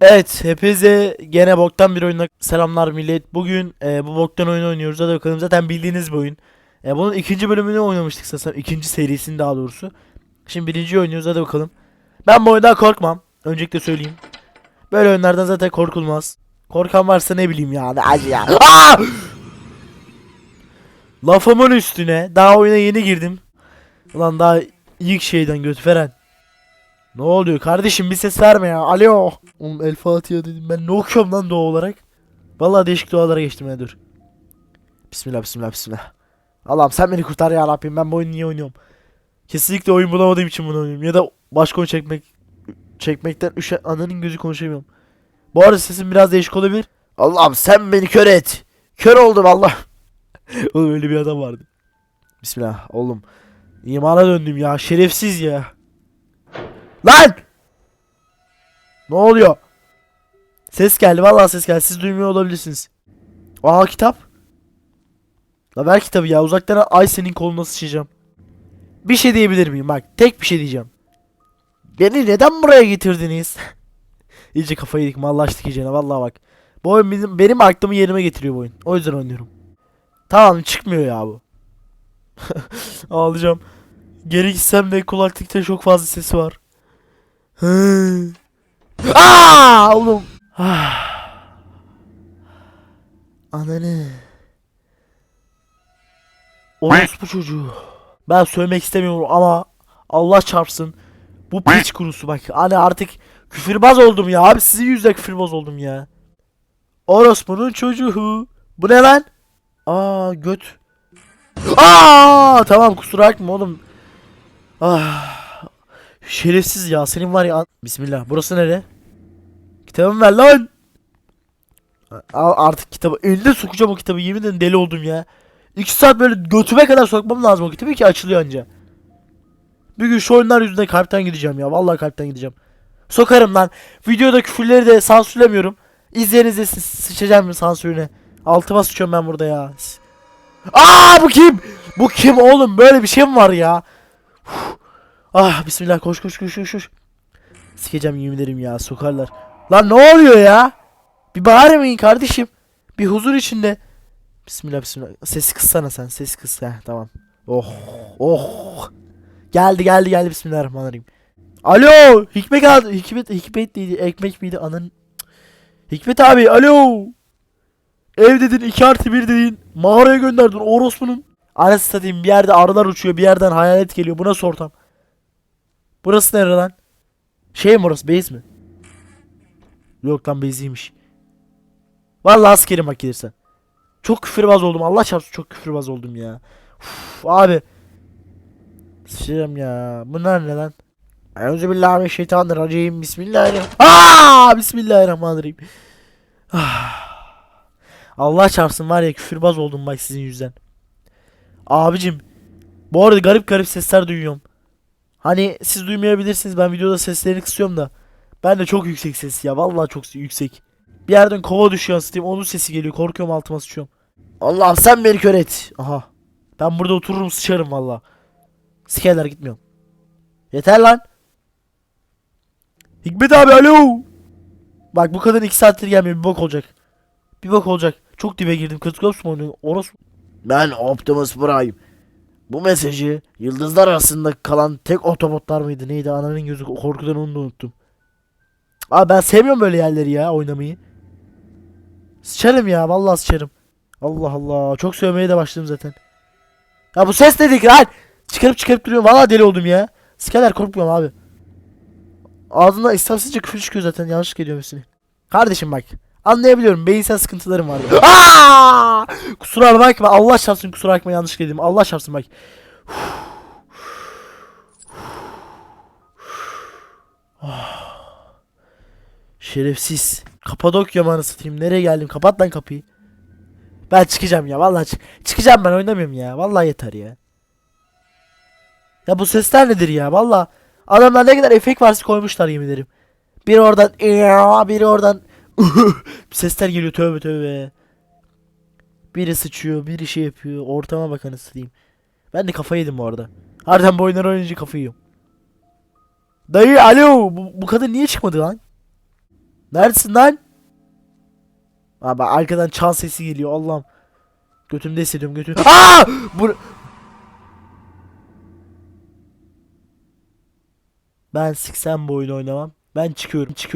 Evet, hepinize gene boktan bir oyuna selamlar millet. Bugün e, bu boktan oyunu oynuyoruz. Hadi bakalım zaten bildiğiniz bir oyun. E, bunun ikinci bölümünü oynamıştık sanırım. İkinci serisini daha doğrusu. Şimdi birinciyi oynuyoruz hadi bakalım. Ben bu oyundan korkmam. Öncelikle söyleyeyim. Böyle oyunlardan zaten korkulmaz. Korkan varsa ne bileyim ya. Ne acı ya. Lafımın üstüne. Daha oyuna yeni girdim. Ulan daha ilk şeyden göt veren. Ne oluyor kardeşim bir ses verme ya. Alo. Oğlum El Fatiha dedim. Ben ne okuyorum lan doğa olarak? Vallahi değişik dualara geçtim ya dur. Bismillah bismillah bismillah. Allah'ım sen beni kurtar ya Rabbim. Ben bu oyunu niye oynuyorum? Kesinlikle oyun bulamadığım için bunu oynuyorum. Ya da başka oyun çekmek çekmekten üşen ananın gözü konuşamıyorum. Bu arada sesim biraz değişik olabilir. Allah'ım sen beni kör et. Kör oldum Allah. oğlum öyle bir adam vardı. Bismillah oğlum. İmana döndüm ya. Şerefsiz ya. Lan! Ne oluyor? Ses geldi vallahi ses geldi. Siz duymuyor olabilirsiniz. Aa kitap. La ver kitabı ya. Uzaktan ay senin koluna sıçacağım. Bir şey diyebilir miyim? Bak tek bir şey diyeceğim. Beni neden buraya getirdiniz? İyice kafayı yedik mallaştık iyicene vallahi bak. Bu oyun benim, benim aklımı yerime getiriyor bu oyun. O yüzden oynuyorum. Tamam çıkmıyor ya bu. Ağlayacağım. Geri gitsem de kulaklıkta çok fazla sesi var. Aa oğlum. Ah. Ananı. Orospu çocuğu. Ben söylemek istemiyorum ama Allah çarpsın. Bu piç kurusu bak. Hani artık küfürbaz oldum ya. Abi sizin yüzünden küfürbaz oldum ya. Orospu'nun çocuğu. Bu ne lan? Aa göt. Aa tamam kusura bakma oğlum. Ah. Şerefsiz ya senin var ya. Bismillah. Burası nere? Kitabımı ver lan. Al artık kitabı. Elinde sokacağım o kitabı. Yemin ederim deli oldum ya. 2 saat böyle götüme kadar sokmam lazım o kitabı ki açılıyor anca. Bir gün şu oyunlar yüzünden kalpten gideceğim ya. Vallahi kalpten gideceğim. Sokarım lan. Videoda küfürleri de sansürlemiyorum. İzleyiniz de sı- sıçacağım sansürüne. Altıma sıçıyorum ben burada ya. Aa bu kim? Bu kim oğlum? Böyle bir şey mi var ya? Ah bismillah koş koş koş koş koş. Sikeceğim yemin ederim ya sokarlar. Lan ne oluyor ya? Bir bağırmayın kardeşim. Bir huzur içinde. Bismillah bismillah. Sesi kıssana sen. Sesi kıs. Heh, tamam. Oh. Oh. Geldi geldi geldi bismillahirrahmanirrahim. Alo. Hikmet abi. Hikmet Hikmet miydi? Ekmek miydi? Anın. Hikmet abi. Alo. Ev dedin 2 artı 1 dedin. Mağaraya gönderdin orospunun. Anasını satayım bir yerde arılar uçuyor bir yerden hayalet geliyor. Bu nasıl ortam? Burası nere lan? Şey mi orası base mi? Yok lan base'iymiş. Vallahi askerim bak gelirsen. Çok küfürbaz oldum. Allah çarpsın çok küfürbaz oldum ya. Uf, abi. Sıçrayım ya. Bunlar ne lan? Euzubillahimineşşeytanirracim. Bismillahirrahmanirrahim. Aa! Bismillahirrahmanirrahim. Ah. Allah çarpsın var ya küfürbaz oldum bak sizin yüzden. Abicim. Bu arada garip garip sesler duyuyorum. Hani siz duymayabilirsiniz. Ben videoda seslerini kısıyorum da. Ben de çok yüksek ses ya. Vallahi çok yüksek. Bir yerden kova düşüyor anasını Onun sesi geliyor. Korkuyorum altıma sıçıyorum. Allah'ım sen beni kör et. Aha. Ben burada otururum sıçarım valla. Sikerler gitmiyorum. Yeter lan. Hikmet abi alo. Bak bu kadın 2 saattir gelmiyor. Bir bok olacak. Bir bok olacak. Çok dibe girdim. Ops mu oynuyor? Orası. Ben Optimus Prime. Bu mesajı yıldızlar arasında kalan tek otobotlar mıydı? Neydi? Ananın gözü korkudan onu da unuttum. Abi ben sevmiyorum böyle yerleri ya oynamayı. Sıçarım ya vallahi sıçarım. Allah Allah çok sövmeye de başladım zaten. Ya bu ses dedik lan. Çıkarıp çıkarıp duruyorum vallahi deli oldum ya. Sikerler korkmuyorum abi. Ağzından istemsizce küfür çıkıyor zaten yanlış geliyor hepsini. Kardeşim bak. Anlayabiliyorum beyinsel sıkıntılarım var. Aa! Kusura bakma Allah şartsın kusura bakma yanlış dedim. Allah şartsın bak. Şerefsiz. Kapadokya mı satayım? Nereye geldim? Kapat lan kapıyı. Ben çıkacağım ya. Vallahi çık çıkacağım ben oynamıyorum ya. Vallahi yeter ya. Ya bu sesler nedir ya? Vallahi adamlar ne kadar efekt varsa koymuşlar yemin ederim. Biri oradan biri oradan sesler geliyor tövbe tövbe. Biri sıçıyor, biri şey yapıyor. Ortama bak anasını satayım. Ben de kafayı yedim bu arada. Harbiden bu oyunları oynayınca kafayı yiyorum. Dayı alo bu, bu kadın niye çıkmadı lan? Neredesin lan? Abi arkadan çan sesi geliyor Allah'ım. Götümde hissediyorum götüm. Aa! Bu... Ben siksem bu oyunu oynamam. Ben çıkıyorum çıkıyorum.